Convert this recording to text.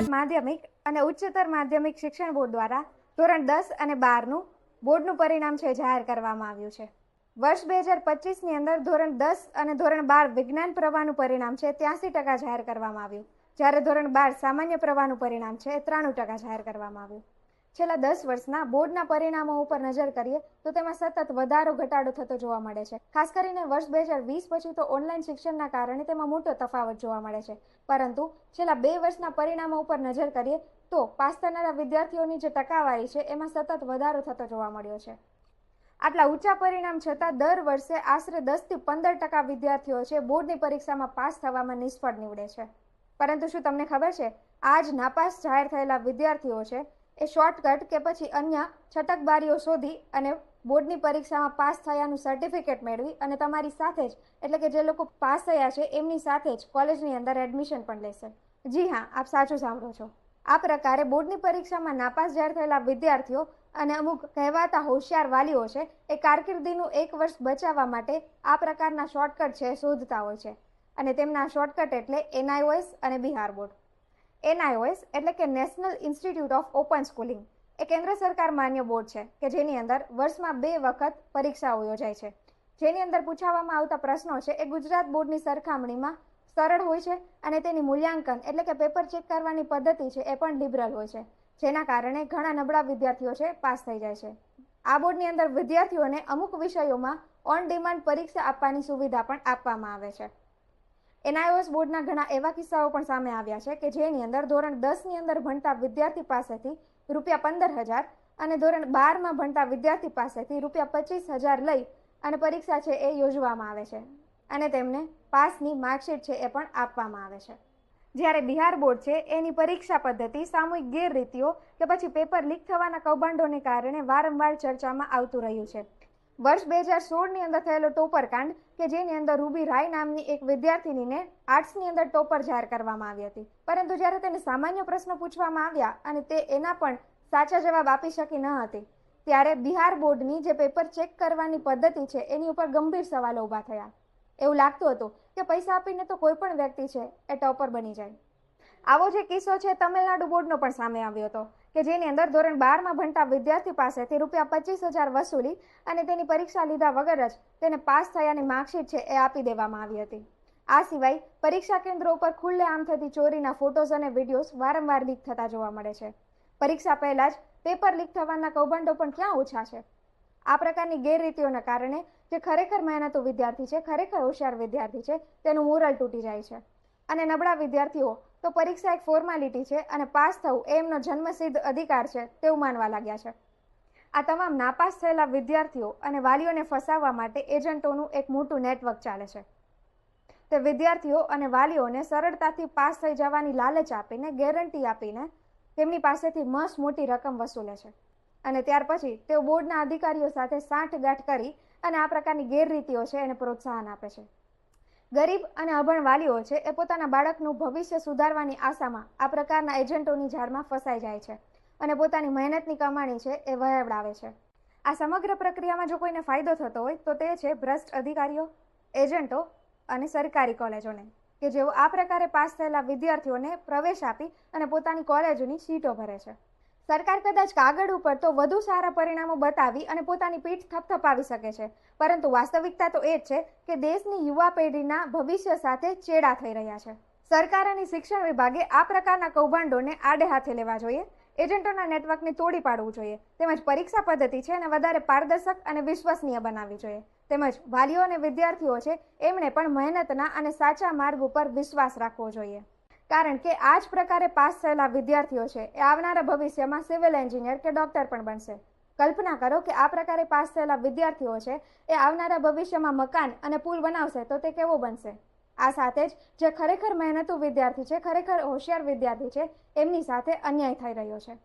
ગુજરાત માધ્યમિક અને ઉચ્ચતર માધ્યમિક શિક્ષણ બોર્ડ દ્વારા ધોરણ દસ અને બારનું બોર્ડનું પરિણામ છે જાહેર કરવામાં આવ્યું છે. વર્ષ બે હજાર પચીસની અંદર ધોરણ દસ અને ધોરણ બાર વિજ્ઞાન પ્રવાહનું પરિણામ છે ત્યાંસી ટકા જાહેર કરવામાં આવ્યું. જ્યારે ધોરણ બાર સામાન્ય પ્રવાહનું પરિણામ છે ત્રાણું ટકા જાહેર કરવામાં આવ્યું. છેલ્લા દસ વર્ષના બોર્ડના પરિણામો ઉપર નજર કરીએ, તો તેમાં સતત વધારો, ઘટાડો થતો જોવા મળે છે. ખાસ કરીને વર્ષ બે હજાર વીસ પછી તો ઓનલાઈન શિક્ષણના કારણે તેમાં મોટો તફાવત જોવા મળે છે. પરંતુ છેલ્લા બે વર્ષના પરિણામો ઉપર નજર કરીએ, તો પાસ થનારા વિદ્યાર્થીઓની જે ટકાવારી છે, એમાં સતત વધારો થતો જોવા મળ્યો છે. આટલા ઊંચા પરિણામ છતાં દર વર્ષે આશરે દસથી પંદર ટકા વિદ્યાર્થીઓ છે, બોર્ડની પરીક્ષામાં પાસ થવામાં નિષ્ફળ નીવડે છે. પરંતુ શું તમને ખબર છે, આજ નાપાસ જાહેર થયેલા વિદ્યાર્થીઓ છે એ શોર્ટકટ કે પછી અન્ય છટકબારીઓ શોધી અને બોર્ડની પરીક્ષામાં પાસ થયાનું સર્ટિફિકેટ મેળવી અને તમારી સાથે જ, એટલે કે જે લોકો પાસ થયા છે, એમની સાથે જ કોલેજની અંદર એડમિશન પણ લેશે. જી હા, આપ સાચું સાંભળો છો. આ પ્રકારે બોર્ડની પરીક્ષામાં નાપાસ જાહેર થયેલા વિદ્યાર્થીઓ અને અમુક કહેવાતા હોશિયાર વાલીઓ છે, એ કારકિર્દીનું એક વર્ષ બચાવવા માટે આ પ્રકારના શોર્ટકટ છે, શોધતા હોય છે. અને તેમના શોર્ટકટ એટલે એનઆઈઓએસ અને બિહાર બોર્ડ. એનઆઈઓએસ એટલે કે national institute of open schooling એ કેન્દ્ર સરકાર માન્ય બોર્ડ છે, કે જેની અંદર વર્ષમાં બે વખત પરીક્ષાઓ યોજાય છે. જેની અંદર પૂછાવામાં આવતા પ્રશ્નો છે, એ ગુજરાત બોર્ડની સરખામણીમાં સરળ હોય છે અને તેની મૂલ્યાંકન એટલે કે પેપર ચેક કરવાની પદ્ધતિ છે, એ પણ લિબરલ હોય છે. જેના કારણે ઘણા નબળા વિદ્યાર્થીઓ છે, પાસ થઈ જાય છે. આ બોર્ડની અંદર વિદ્યાર્થીઓને અમુક વિષયોમાં ઓન ડિમાન્ડ પરીક્ષા આપવાની સુવિધા પણ આપવામાં આવે છે. એનઆઈઓએસ બોર્ડના ઘણા એવા કિસ્સાઓ પણ સામે આવ્યા છે કે જેની અંદર ધોરણ દસની અંદર ભણતા વિદ્યાર્થી પાસેથી રૂપિયા પંદર હજાર અને ધોરણ બારમાં ભણતા વિદ્યાર્થી પાસેથી રૂપિયા પચીસ હજાર લઈ અને પરીક્ષા છે એ યોજવામાં આવે છે. અને તેમને પાસની માર્કશીટ છે એ પણ આપવામાં આવે છે. જ્યારે બિહાર બોર્ડ છે, એની પરીક્ષા પદ્ધતિ સામૂહિક ગેરરીતિઓ કે પછી પેપર લીક થવાના કૌભાંડોને કારણે વારંવાર ચર્ચામાં આવતું રહ્યું છે. વર્ષ બે હજાર સોળની અંદર થયેલો ટોપર કાંડ કે જેની અંદર રૂબી રાય નામની એક વિદ્યાર્થિનીને આર્ટ્સની અંદર ટોપર જાહેર કરવામાં આવી હતી. પરંતુ જ્યારે તેને સામાન્ય પ્રશ્નો પૂછવામાં આવ્યા અને તે એના પણ સાચા જવાબ આપી શકી ન હતી, ત્યારે બિહાર બોર્ડની જે પેપર ચેક કરવાની પદ્ધતિ છે એની ઉપર ગંભીર સવાલો ઊભા થયા. એવું લાગતું હતું કે પૈસા આપીને તો કોઈ પણ વ્યક્તિ છે એ ટોપર બની જાય. આવો જે કિસ્સો છે તમિલનાડુ બોર્ડનો પણ સામે આવ્યો હતો. કે જેની અંદર ધોરણ બારમાં ભણતા વિદ્યાર્થી પાસેથી રૂપિયા પચીસ હજાર વસૂલી અને તેની પરીક્ષા લીધા વગર જ તેને પાસ થયાની માર્કશીટ છે એ આપી દેવામાં આવી હતી. આ સિવાય પરીક્ષા કેન્દ્રો ઉપર ખુલ્લે આમ થતી ચોરીના ફોટોઝ અને વિડીયોઝ વારંવાર લીક થતા જોવા મળે છે. પરીક્ષા પહેલાં જ પેપર લીક થવાના કૌભાંડો પણ ક્યાં ઓછા છે? આ પ્રકારની ગેરરીતિઓના કારણે જે ખરેખર મહેનતુ વિદ્યાર્થી છે, ખરેખર હોશિયાર વિદ્યાર્થી છે, તેનું મોરલ તૂટી જાય છે. અને નબળા વિદ્યાર્થીઓ તો પરીક્ષા એક ફોર્માલિટી છે અને પાસ થવું એ એમનો જન્મસિદ્ધ અધિકાર છે તેવું માનવા લાગ્યા છે. આ તમામ નાપાસ થયેલા વિદ્યાર્થીઓ અને વાલીઓને ફસાવવા માટે એજન્ટોનું એક મોટું નેટવર્ક ચાલે છે. તે વિદ્યાર્થીઓ અને વાલીઓને સરળતાથી પાસ થઈ જવાની લાલચ આપીને ગેરંટી આપીને તેમની પાસેથી મસ્ત મોટી રકમ વસૂલે છે. અને ત્યાર પછી તેઓ બોર્ડના અધિકારીઓ સાથે સાંઠગાંઠ કરી અને આ પ્રકારની ગેરરીતિઓ છે એને પ્રોત્સાહન આપે છે. ગરીબ અને અભણ વાલીઓ છે, એ પોતાના બાળકનું ભવિષ્ય સુધારવાની આશામાં આ પ્રકારના એજન્ટોની ઝાડમાં ફસાઈ જાય છે અને પોતાની મહેનતની કમાણી છે, એ વહેવડાવે છે. આ સમગ્ર પ્રક્રિયામાં જો કોઈને ફાયદો થતો હોય, તો તે છે ભ્રષ્ટ અધિકારીઓ, એજન્ટો અને સરકારી કોલેજોને, કે જેઓ આ પ્રકારે પાસ થયેલા વિદ્યાર્થીઓને પ્રવેશ આપી અને પોતાની કોલેજોની સીટો ભરે છે. સરકાર કદાચ કાગળ ઉપર તો વધુ સારા પરિણામો બતાવી અને પોતાની પીઠ થપથપાવી શકે છે. પરંતુ વાસ્તવિકતા તો એ જ છે કે દેશની યુવા પેઢીના ભવિષ્ય સાથે ચેડા થઈ રહ્યા છે. સરકાર અને શિક્ષણ વિભાગે આ પ્રકારના કૌભાંડોને આડે હાથે લેવા જોઈએ. એજન્ટોના નેટવર્કને તોડી પાડવું જોઈએ. તેમજ પરીક્ષા પદ્ધતિ છે એને વધારે પારદર્શક અને વિશ્વસનીય બનાવવી જોઈએ. તેમજ વાલીઓ અને વિદ્યાર્થીઓ છે, એમણે પણ મહેનતના અને સાચા માર્ગ ઉપર વિશ્વાસ રાખવો જોઈએ. કારણ કે આ જ પ્રકારે પાસ થયેલા વિદ્યાર્થીઓ છે, એ આવનારા ભવિષ્યમાં સિવિલ એન્જિનિયર કે ડોક્ટર પણ બનશે. કલ્પના કરો કે આ પ્રકારે પાસ થયેલા વિદ્યાર્થીઓ છે, એ આવનારા ભવિષ્યમાં મકાન અને પુલ બનાવશે તો તે કેવો બનશે? આ સાથે જ જે ખરેખર મહેનતુ વિદ્યાર્થી છે, ખરેખર હોશિયાર વિદ્યાર્થી છે, એમની સાથે અન્યાય થઈ રહ્યો છે.